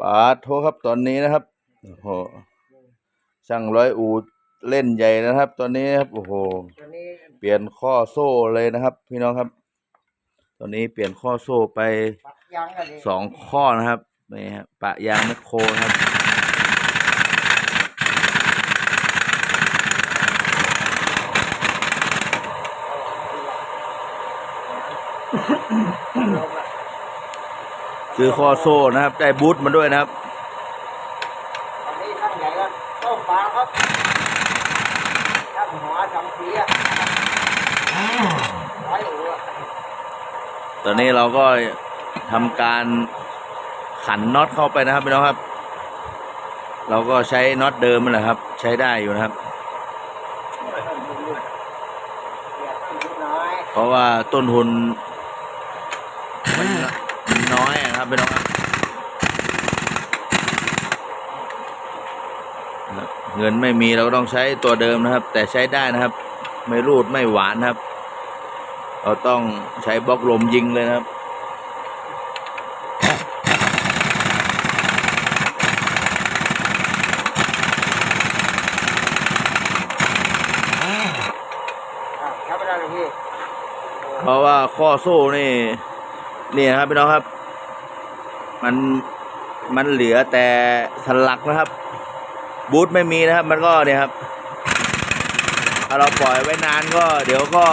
ปาดโทครับตอนนี้นะครับโอ้โหช่างร้อยอูดเล่นใหญ่นะครับ ตอนนี้ครับโอ้โหตัวนี้เปลี่ยนข้อโซ่เลยนะครับ พี่น้องครับ ตอนนี้เปลี่ยนข้อโซ่ไปปักยางกันเลยสองข้อนะครับนี่ฮะปะยางแมคโครนะครับลงละ ซื้อข้อโซ่นะครับ ได้บูทมาด้วยนะครับตอนนี้ข้างใหญ่ก็ต้มปลาครับข้างหัวสองสีอะร้อยอู่อะตอนนี้เราก็ทำการขันน็อตเข้าไปนะครับพี่น้องครับ เราก็ใช้น็อตเดิมนั่นแหละครับ ใช้ได้อยู่นะครับเสียบสีน้อยเพราะว่าต้นทุนมันมันน้อยอะ ครับพี่น้องเงินไม่มีเราก็ต้องใช้ตัวเดิมนะครับ แต่ใช้ได้นะครับ ไม่รูดไม่หวานครับ เราต้องใช้บล็อกลมยิงเลยนะครับเพราะว่าข้อโซ่นี่นี่นะครับพี่น้องครับ มันมันเหลือแต่สลักนะครับ บูทไม่มีนะครับ มันก็เนี่ยครับ ถ้าเราปล่อยไว้นานก็ เดี๋ยวก็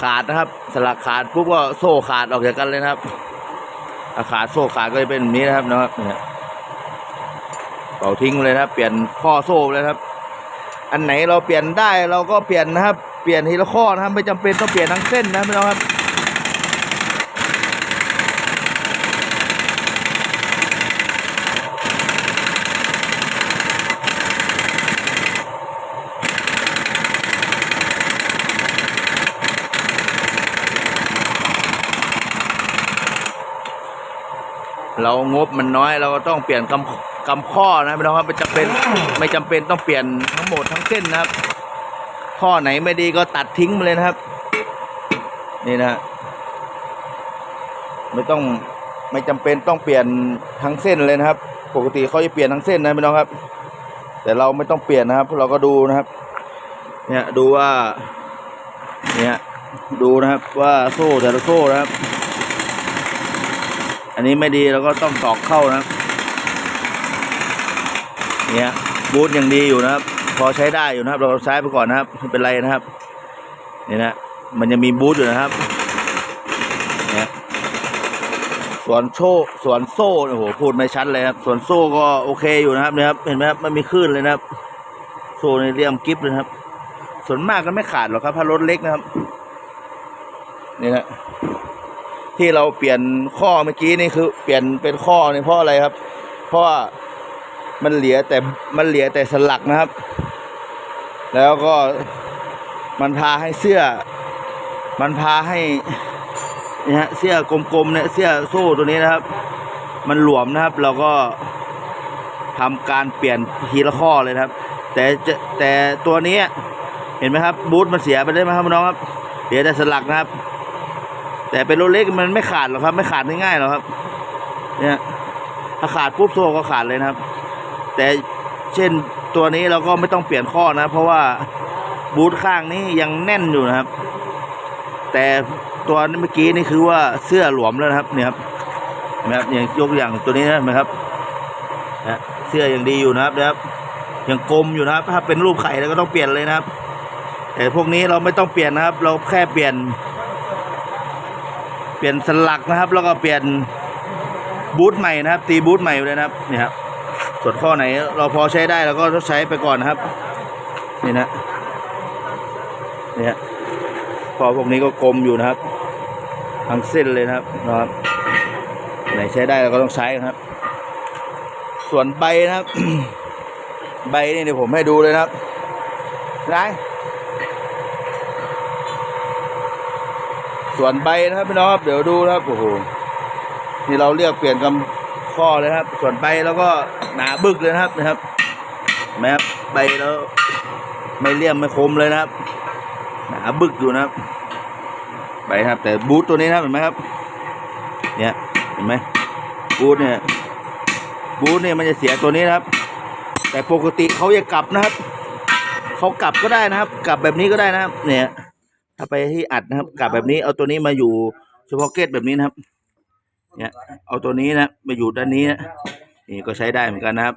ขาดนะครับ สลักขาดปุ๊บก็โซ่ขาดออกจากกันเลยนะครับถ้าขาดโซ่ขาดก็จะเป็นแบบนี้นะครับนะครับเนี่ยเป่าทิ้งเลยนะครับ เปลี่ยนข้อโซ่เลยครับ อันไหนเราเปลี่ยนได้เราก็เปลี่ยนนะครับ เปลี่ยนทีละข้อนะครับ ไม่จำเป็นต้องเปลี่ยนทั้งเส้นนะพี่น้องครับ เรางบมันน้อยเราก็ต้องเปลี่ยนกำกำข้อนะพี่น้องครับไม่จำเป็นไม่จำเป็นต้องเปลี่ยนทั้งหมดทั้งเส้นนะครับ ข้อไหนไม่ดีก็ตัดทิ้งไปเลยนะครับ นี่นะไม่ต้องไม่จำเป็นต้องเปลี่ยนทั้งเส้นเลยนะครับ ปกติเขาจะเปลี่ยนทั้งเส้นนะพี่น้องครับ แต่เราไม่ต้องเปลี่ยนนะครับ เราก็ดูนะครับ เนี่ยดูว่า เนี่ยดูนะครับว่าโซ่แต่ละโซ่นะครับ อันนี้ไม่ดีเราก็ต้องตอกเข้านะเนี่ยบูทยังดีอยู่นะครับ พอใช้ได้อยู่นะครับ เราใช้ไปก่อนนะครับไม่เป็นไรนะครับนี่นะมันยังมีบูทอยู่นะครับเนี่ยส่วนโซ่ส่วนโซ่โอ้โหพูดไม่ชัดเลยครับ ส่วนโซ่ก็โอเคอยู่นะครับเนี่ยครับเห็นไหมครับมันมีคลื่นเลยนะครับ โซ่ในเรียมกิฟเลยครับ ส่วนมากก็ไม่ขาดหรอกครับถ้ารถเล็กนะครับ นี่นะ ที่เราเปลี่ยนข้อเมื่อกี้นี่คือ เปลี่ยนเป็นข้อนี่เพราะอะไรครับ เพราะว่ามันเหลือแต่มันเหลือแต่สลักนะครับ แล้วก็มันพาให้เสื้อ มันพาให้นี่ฮะเสื้อกลมๆเนี่ยเสื้อโซ่ตัวนี้นะครับ มันหลวมนะครับ เราก็ทำการเปลี่ยนทีละข้อเลยครับ แต่จะแต่ตัวนี้เห็นไหมครับ บูทมันเสียไปได้ไหมครับน้องครับเหลือแต่สลักนะครับ แต่เป็นรถเล็กมันไม่ขาดหรอกครับ ไม่ขาดง่ายๆหรอกครับ เนี่ยถ้าขาดปุ๊บโซ่ก็ขาดเลยนะครับ แต่เช่นตัวนี้เราก็ไม่ต้องเปลี่ยนข้อนะ เพราะว่าบูทข้างนี้ยังแน่นอยู่นะครับ แต่ตัวเมื่อกี้นี่คือว่าเสื้อหลวมแล้วนะครับ เนี่ยครับเห็นไหมครับอย่างยกอย่างตัวนี้นะไหมครับนะเสื้อยังดีอยู่นะครับนะครับยังกลมอยู่นะครับ ถ้าเป็นรูปไข่เราก็ต้องเปลี่ยนเลยนะครับ แต่พวกนี้เราไม่ต้องเปลี่ยนนะครับ เราแค่เปลี่ยน เปลี่ยนสลักนะครับ แล้วก็เปลี่ยนบูทใหม่นะครับ ตีบูทใหม่เลยนะครับนี่ครับส่วนข้อไหนเราพอใช้ได้เราก็ต้องใช้ไปก่อนนะครับ นี่นะเนี่ฮะพอพวกนี้ก็กลมอยู่นะครับทั้งเส้นเลยนะครับนะครับไหนใช้ได้เราก็ต้องใช้นะครับ ส่วนใบนะครับ ใบนี่เดี๋ยวผมให้ดูเลยนะครับไห ส่วนใบนะครับพี่น้องครับเดี๋ยวดูนะครับโอ้โหนี่เราเรียกเปลี่ยนกำข้อเลยครับ ส่วนใบแล้วก็หนาบึกเลยนะครับนะครับเห็นไหมบใบแล้ว ไม่เลี่ยมไม่คมเลยนะครับ หนาบึกอยู่นะครับ ใบครับ แต่บูทตัวนี้นะเห็นไหมครับ เนี่ยเห็นไหมบูทเนี่ยบูทเนี่ยมันจะเสียตัวนี้นะครับ แต่ปกติเขาจะกลับนะครับเขากลับก็ได้นะครับ กลับแบบนี้ก็ได้นะครับ เนี่ย ถ้าไปที่อัดนะครับกลับแบบนี้ เอาตัวนี้มาอยู่เฉพาะเกตแบบนี้นะครับ เนี่ย เอาตัวนี้นะมาอยู่ด้านนี้นะนี่ก็ใช้ได้เหมือนกันนะครับ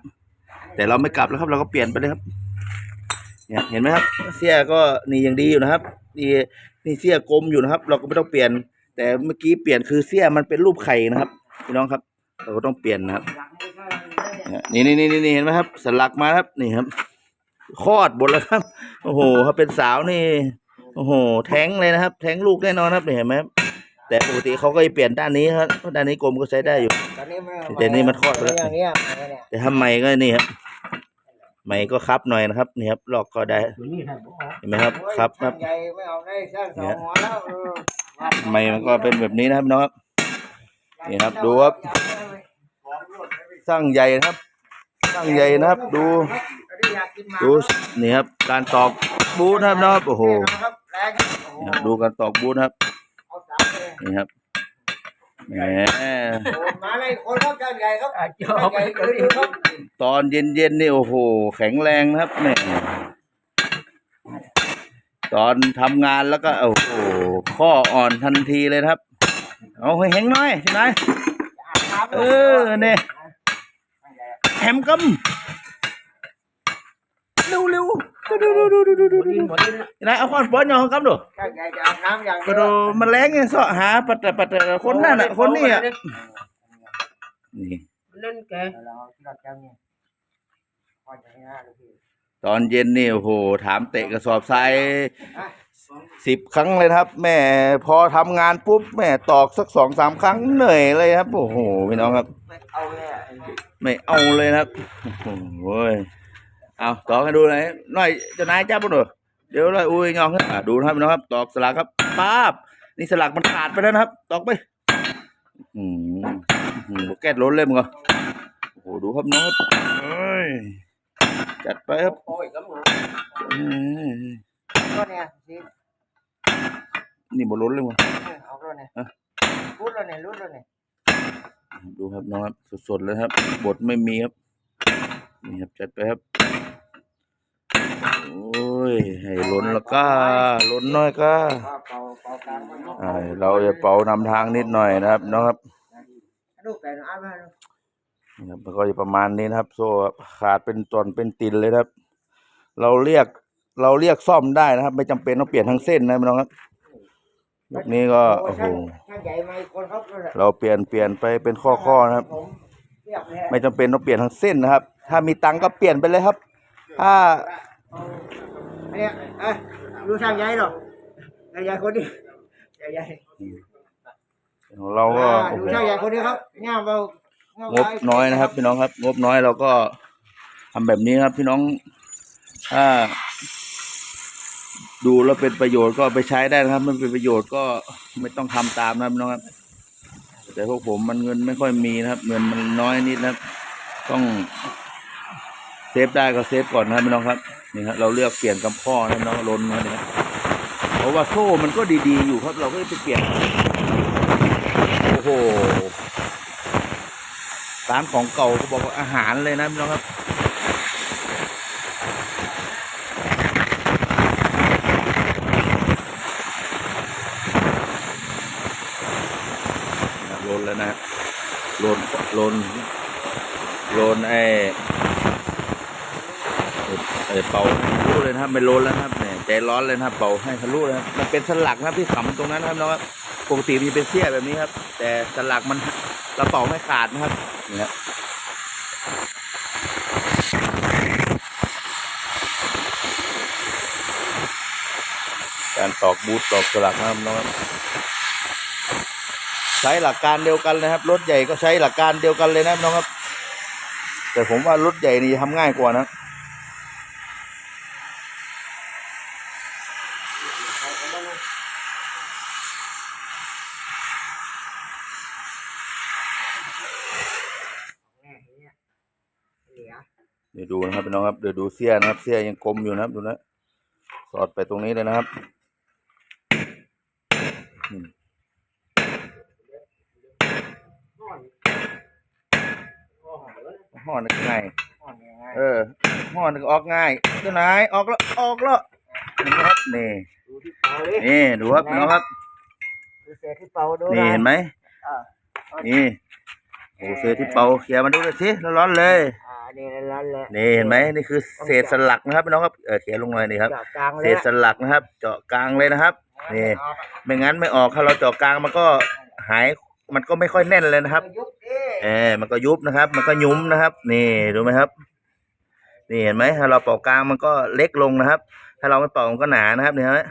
แต่เราไม่กลับแล้วครับ เราก็เปลี่ยนไปเลยครับ เนี่ยเห็นไหมครับ เสี้ยก็นี่ยังดีอยู่นะครับนี่นี่เสี้ยกลมอยู่นะครับ เราก็ไม่ต้องเปลี่ยน แต่เมื่อกี้เปลี่ยนคือเสี้ยมันเป็นรูปไข่นะครับพี่น้องครับเราก็ต้องเปลี่ยนนะครับเนี่ยนี่นี่นี่นี่เห็นไหมครับ สลักมาครับนี่ครับ คลอดหมดแล้วครับ โอ้โหถ้าเป็นสาวนี่ โอ้โห แท้งเลยนะครับ แท้งลูกแน่นอนครับนี่เห็นไหมครับแต่ปกติเขาก็จะเปลี่ยนด้านนี้ครับเพราะด้านนี้กลมก็ใช้ได้อยู่ ตอนนี้มันแต่นี่มันทอดไปแล้ว อย่างเนี้ยเนี่ยแต่ถ้าไม่ก็นี่ครับไม่ก็ครับหน่อยนะครับนี่ครับลอกก็ได้เห็นไหมครับครับคครัรับบใหญ่ไม่เอาได้สร้างสองหัวแล้วเออไม่มันก็เป็นแบบนี้นะครับน้องครับ นี่ครับดูครับ สร้างใหญ่นะครับ สร้างใหญ่นะครับ ดูดูนี่ครับ การตอกบูธนะครับน้องครับโอ้โห ครับ แรงครับโอ้โหนี่ครับดูการตอกบูธนะครับเอาสามเลยนี่ครับแหมโอ้มาเลยคนครับเจ้าใหญ่ครับเจ้าใหญ่คือครับตอนเย็นๆนี่โอ้โห แข็งแรงนะครับแหม่ตอนทำงานแล้วก็โอ้โหข้ออ่อนทันทีเลยนะครับ เอาให้แข็งหน้อยใช่ไหมเออเนี่ยแฮมกัมเร็วเร็วดูดูดูดูดูดูดูนายเอาข้อนป้อนยองกัมดูเจ้าใหญ่จะอาบน้ำอย่างกระโดดมันแรงไงเสาะหาปัตตะปัตตะคนนั่นน่ะคนนี้อะนี่เล่นแกเราที่เราเจ้าเนี่ยพอจะให้หน้าลูกพี่ตอนเย็นนี่โอ้โหถามเตะกระสอบทรายสิบครั้งเลยนะครับ แม่พอทำงานปุ๊บแม่ตอกสักสองสามครั้งเหนื่อยเลยครับ โอ้โหพี่น้องครับ ไม่เอาเลยอะไม่เอาเลยนะครับโอ้โห เว้ยเอาตอกให้ดูหน่อยหน่อยเจะนายจับปุ่นดูเดี๋ยวเลยอุ้ยงองขึ้นอะดูนะครับพี่น้องครับตอกสลักครับป๊าบนี่สลักมันขาดไปแล้วนะครับ ตอกไปอืมอืมโบแกตล้นเลยมึงเหรอโอ้โหดูครับน้องครับเอ้ยจัดไปครับโอ้ยก็หมดอืมก็เนี่ยสินี่บล้นเลยมึงเอาแล้วเนี่ยรุดแล้วเนี่ยรุดแล้วเนี่ยดูครับน้องครับสดๆเลยครับบทไม่มีครับนี่ครับจัดไปครับ โอ้ย ให้ล้นแล้วก็ล้นน้อยก็เป่าเป่าเป่ากลางมันอ่าเราจะเป่านำทางนิดหน่อยนะครับน้องครับลูกไก่น้ำมานี่ครับมันก็จะประมาณนี้นะครับ โซ่ขาดเป็นตอนเป็นตินเลยนะครับ เราเรียกเราเรียกซ่อมได้นะครับ ไม่จำเป็นต้องเปลี่ยนทั้งเส้นนะพี่น้องครับยุคนี้ก็โอ้โหช่างใหญ่มาอีกคนครับเราเปลี่ยนเปลี่ยนไปเป็นข้อๆนะครับผมเรียบเลยไม่จำเป็นต้องเปลี่ยนทั้งเส้นนะครับ ถ้ามีตังค์ก็เปลี่ยนไปเลยครับ ถ้า เนี่ยเอ้ยดูช่างใหญ่หรอช่างใหญ่คนนี้ช่างใหญ่ของเราก็โอ้ดูโหช่างใหญ่คนนี้ครับง่ามเบางบน้อยนะครับ พี่น้องครับ งบน้อยเราก็ทำแบบนี้ครับ พี่น้องถ้าดูแล้วเป็นประโยชน์ก็เอาไปใช้ได้นะครับไม่เป็นประโยชน์ก็ไม่ต้องทำตามนะครับพี่น้องครับ แต่พวกผมมันเงินไม่ค่อยมีนะครับ เงินมันน้อยนิดนะครับ ต้องเซฟได้ก็เซฟก่อนนะครับพี่น้องครับ นี่ครับเราเลือกเปลี่ยนกำข้อนะน้องล้นนะเนี่ยเพราะว่าโซ่มันก็ดีๆอยู่ครับ เราก็จะไปเปลี่ยนโอ้โหร้านของเก่าก็บอกว่าอาหารเลยนะพี่น้องครับลนแล้วนะลนลนลนไอ้ไอ้ เป่าให้ทะลุเลยนะครับไม่โลนแล้วนะครับเนี่ยใจร้อนเลยนะครับเป่าให้ทะลุเลยครับมันเป็นสลักนะครับที่ขำตรงนั้นนะครับน้องครับปกติมันจะเป็นเสี้ยแบบนี้ครับ แต่สลักมันเราเป่าไม่ขาดนะครับนี่ครับการตอกบูทตอกสลักนะครับน้องครับใช้หลักการเดียวกันเลยครับรถใหญ่ก็ใช้หลักการเดียวกันเลยนะน้องครับ แต่ผมว่ารถใหญ่นี่ทำง่ายกว่านะ เดี๋ยวดูนะครับพี่น้องครับเดี๋ยวดูเสี้ยนะครับ เสี้ยยังกลมอยู่นะครับดูนะสอดไปตรงนี้เลยนะครับอืมห่อนึกง่ายอ่อนยังไงเออห่อนึกออกง่ายเจ้านายออกแล้วออกแล้วนี่ครับนี่ดูที่เป่าดินี่ดูครับพี่น้องครับดูเศษที่เป่าดูนี่เห็นไหมอ่านี่โอ้เศษที่เป่าเขี่ยมาดูเลยสิร้อนๆเลย อ่านี่ร้อนๆเลยนี่เห็นไหมนี่คือเศษสลักนะครับพี่น้องครับเออเขี่ยลงหน่อยนี่ครับ เจาะกลางเศเลยษสลักนะครับ เจาะกลางเลยนะครับนี่ไม่งั้นไม่ออกถ้าเราเจาะกลางมันก็หายมันก็ไม่ค่อยแน่นเลยนะครับ ยุบดิเออมันก็ยุบนะครับ มันก็ยุ้มนะครับ นี่ดูไหมครับ นี่เห็นไหมถ้าเราเป่ากลางมันก็เล็กลงนะครับ ถ้าเราไม่เป่ามันก็หนานะครับเนี่ยฮะ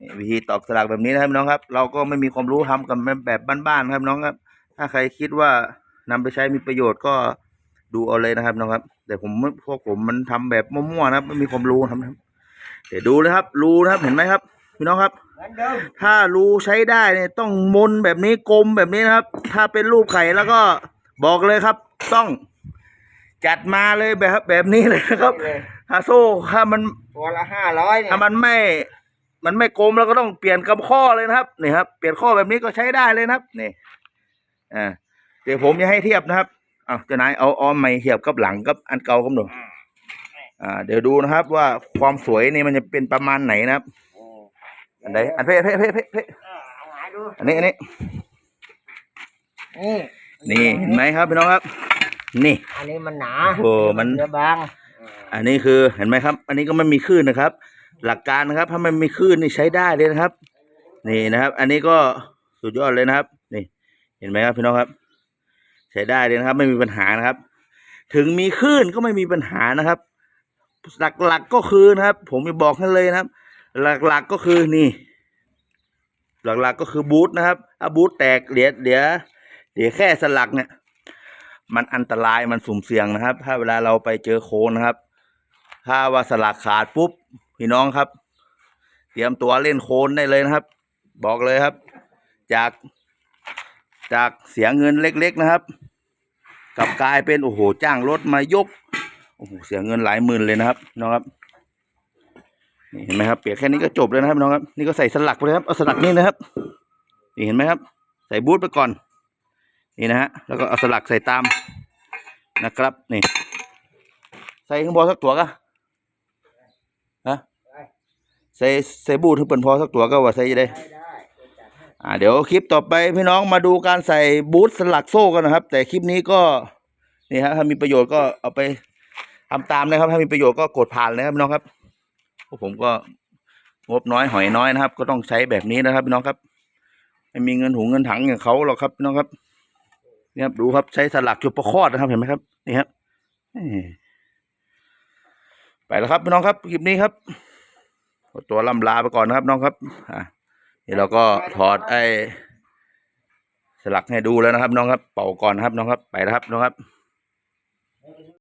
นี่วิธีตอกสลักแบบนี้นะครับน้องครับ เราก็ไม่มีความรู้ทำกันแบบบ้านๆนะครับน้องครับ ถ้าใครคิดว่านำไปใช้มีประโยชน์ก็ ดูเอาเลยนะครับน้องครับ แต่ผมพวกผมมันทำแบบมั่วๆนะครับไม่มีความรู้ทำนะครับเดี๋ยวดูนะครับ รูนะครับเห็นไหมครับพี่น้องครับเหมือนเดิมถ้ารูใช้ได้เนี่ยต้องมนแบบนี้กลมแบบนี้นะครับ ถ้าเป็นรูปไข่แล้วก็บอกเลยครับ ต้อง จัดมาเลยแบบแบบนี้เลยนะครับเลยถ้าโซ่ถ้ามันตัวละห้าร้อยเนี่ยถ้ามันไม่ มันไม่กลมเราก็ต้องเปลี่ยนกับข้อเลยนะครับนี่ครับ เปลี่ยนข้อแบบนี้ก็ใช้ได้เลยนะครับนี่อ่าเดี๋ยวผมจะให้เทียบนะครับ อ้าวเจะนายเอาออมใหม่เทียบกับหลังกับอันเก่ากับหนูอ่าเดี๋ยวดูนะครับว่าความสวยนี่มันจะเป็นประมาณไหนนะครับ อันใดอันเพ่เพ่เพ่เพ่เพ่อ่าเอาหาดูอันนี้อันนี้นี่นี่เห็นไหมครับพี่น้องครับ นี่ อันนี้มันหนาโอ้มันเนื้อบางอันนี้คือเห็นไหมครับ อันนี้ก็ไม่มีคลื่นนะครับ หลักการนะครับ ถ้ามันมีคลื่นนี่ใช้ได้เลยนะครับ นี่นะครับ อันนี้ก็สุดยอดเลยนะครับ นี่ เห็นไหมครับพี่น้องครับ ใช้ได้เลยนะครับ ไม่มีปัญหานะครับ ถึงมีคลื่นก็ไม่มีปัญหานะครับ หลักๆก็คือนะครับ ผมจะบอกให้เลยนะครับ หลักๆก็คือนี่ หลักๆก็คือบูทนะครับถ้าบูทแตกเหลือเหลือเหลือแค่สลักเนี่ย มันอันตรายมันสุ่มเสี่ยงนะครับ ถ้าเวลาเราไปเจอโคนนะครับ ถ้าว่าสลักขาดปุ๊บพี่น้องครับ เตรียมตัวเล่นโคนได้เลยนะครับ บอกเลยครับ จาก จากเสียเงินเล็กๆนะครับกับกลายเป็นโอ้โหจ้างรถมายกโอ้โหเสียเงินหลายหมื่นเลยนะครับน้องครับนี่เห็นไหมครับเปียกแค่นี้ก็จบเลยนะครับน้องครับนี่ก็ใส่สลักไปเลยครับเอาสลักนี่นะครับนี่เห็นไหมครับ ใส่บูทไปก่อนนี่นะฮะแล้วก็เอาสลักใส่ตามนะครับนี่ ใส่ข้างบนสักตัวก็ฮะใส่ใส่บูทให้เปิ่นพอสักตัวก็ว่าใส่ได้ อ่าเดี๋ยวคลิปต่อไปพี่น้องมาดูการใส่บูทสลักโซ่กันนะครับ แต่คลิปนี้ก็นี่ฮะถ้ามีประโยชน์ก็เอาไปทำตามนะครับ ถ้ามีประโยชน์ก็กดผ่านเลยครับพี่น้องครับพวกผมก็งบน้อยหอยน้อยนะครับ ก็ต้องใช้แบบนี้นะครับพี่น้องครับไม่มีเงินหุงเงินถังอย่างเขาหรอกครับพี่น้องครับนี่ครับดูครับใช้สลักจุดประคอดนะครับเห็นไหมครับนี่ครับไปแล้วครับพี่น้องครับคลิปนี้ครับตัวล่ำลาไปก่อนนะครับน้องครับอ่า นี่เราก็ถอดไอ้สลักให้ดูแล้วนะครับน้องครับ เป่าก่อนนะครับน้องครับไปแล้วครับน้องครับ